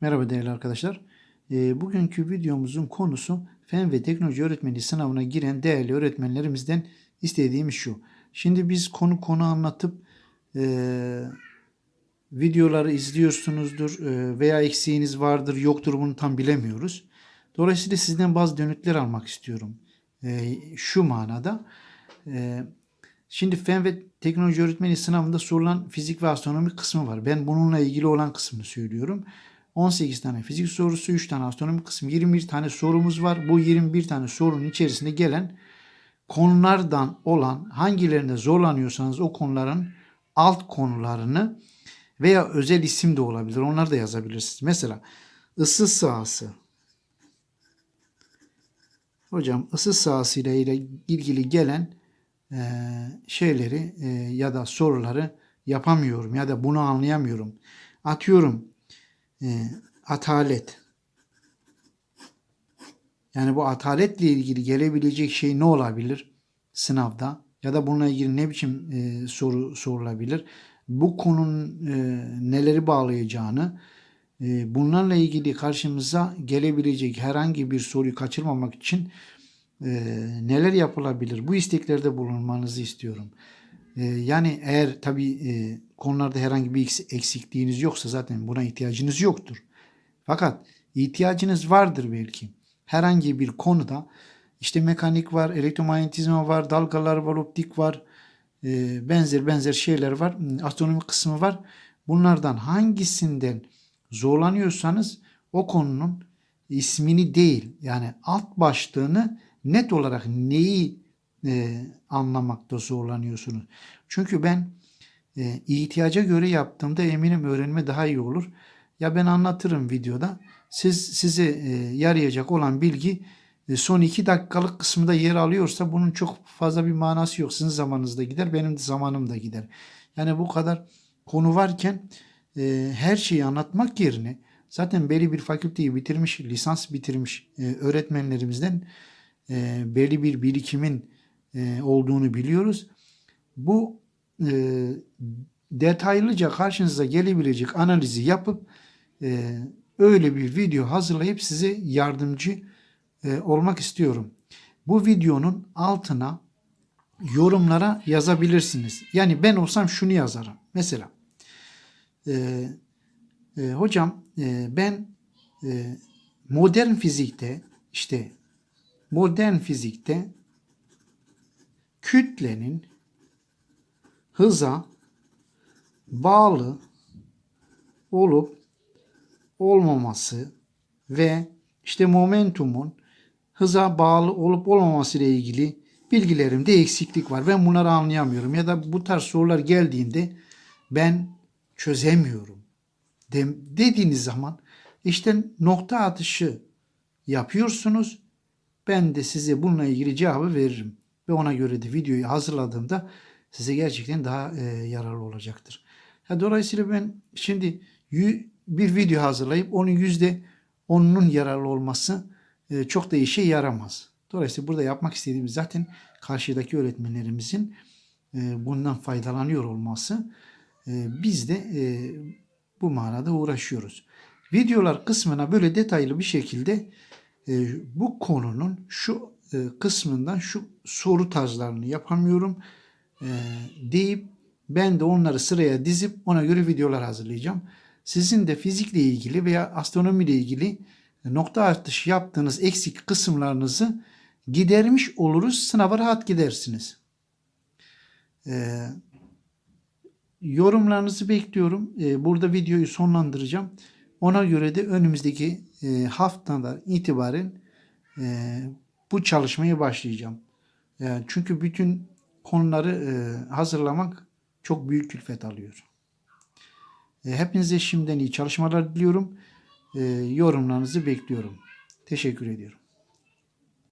Merhaba değerli arkadaşlar. Ee, bugünkü videomuzun konusu fen ve teknoloji öğretmeni sınavına giren değerli öğretmenlerimizden istediğimiz şu. Şimdi biz konu konu anlatıp e, videoları izliyorsunuzdur e, veya eksiğiniz vardır yoktur bunu tam bilemiyoruz. Dolayısıyla sizden bazı dönütler almak istiyorum. E, şu manada. E, Şimdi fen ve teknoloji öğretmeni sınavında sorulan fizik ve astronomi kısmı var. Ben bununla ilgili olan kısmını söylüyorum. 18 tane fizik sorusu, 3 tane astronomi kısmı, 21 tane sorumuz var. Bu 21 tane sorunun içerisinde gelen konulardan olan hangilerinde zorlanıyorsanız o konuların alt konularını veya özel isim de olabilir. Onları da yazabilirsiniz. Mesela ısı sahası. Hocam ısı sahası ile ilgili gelen e, şeyleri e, ya da soruları yapamıyorum ya da bunu anlayamıyorum. Atıyorum e, atalet. Yani bu ataletle ilgili gelebilecek şey ne olabilir sınavda? Ya da bununla ilgili ne biçim e, soru sorulabilir? Bu konunun e, neleri bağlayacağını, e, bunlarla ilgili karşımıza gelebilecek herhangi bir soruyu kaçırmamak için e, neler yapılabilir? Bu isteklerde bulunmanızı istiyorum. E, yani eğer tabii e, konularda herhangi bir eks- eksikliğiniz yoksa zaten buna ihtiyacınız yoktur. Fakat ihtiyacınız vardır belki. Herhangi bir konuda işte mekanik var, elektromanyetizma var, dalgalar var, optik var, e, benzer benzer şeyler var, astronomi kısmı var. Bunlardan hangisinden zorlanıyorsanız o konunun ismini değil yani alt başlığını net olarak neyi e, anlamakta zorlanıyorsunuz. Çünkü ben e, ihtiyaca göre yaptığımda eminim öğrenme daha iyi olur. Ya ben anlatırım videoda. Siz size e, yarayacak olan bilgi e, son iki dakikalık kısmında yer alıyorsa bunun çok fazla bir manası yok. Sizin zamanınız da gider, benim de zamanım da gider. Yani bu kadar konu varken e, her şeyi anlatmak yerine zaten belli bir fakülteyi bitirmiş, lisans bitirmiş öğretmenlerimizden belli bir birikimin olduğunu biliyoruz. Bu e, detaylıca karşınıza gelebilecek analizi yapıp e, öyle bir video hazırlayıp size yardımcı e, olmak istiyorum. Bu videonun altına yorumlara yazabilirsiniz. Yani ben olsam şunu yazarım. Mesela hocam ben modern fizikte işte modern fizikte kütlenin hıza bağlı olup olmaması ve işte momentumun hıza bağlı olup olmaması ile ilgili bilgilerimde eksiklik var. Ben bunları anlayamıyorum ya da bu tarz sorular geldiğinde ben çözemiyorum de, dediğiniz zaman işte nokta atışı yapıyorsunuz. Ben de size bununla ilgili cevabı veririm. Ve ona göre de videoyu hazırladığımda size gerçekten daha e, yararlı olacaktır. Ya, dolayısıyla ben şimdi bir video hazırlayıp onun yüzde onunun yararlı olması e, çok da işe yaramaz. Dolayısıyla burada yapmak istediğimiz zaten karşıdaki öğretmenlerimizin e, bundan faydalanıyor olması. E, biz de e, bu manada uğraşıyoruz. Videolar kısmına böyle detaylı bir şekilde e, bu konunun şu e, kısmından şu soru tarzlarını yapamıyorum e, deyip ben de onları sıraya dizip ona göre videolar hazırlayacağım. Sizin de fizikle ilgili veya astronomiyle ilgili nokta atışı yaptığınız eksik kısımlarınızı gidermiş oluruz. Sınava rahat gidersiniz. Ee, yorumlarınızı bekliyorum. Ee, burada videoyu sonlandıracağım. Ona göre de önümüzdeki e, haftadan itibaren e, bu çalışmaya başlayacağım. Yani çünkü bütün konuları e, hazırlamak çok büyük külfet alıyor. E, hepinize şimdiden iyi çalışmalar diliyorum. E, yorumlarınızı bekliyorum. Teşekkür ediyorum.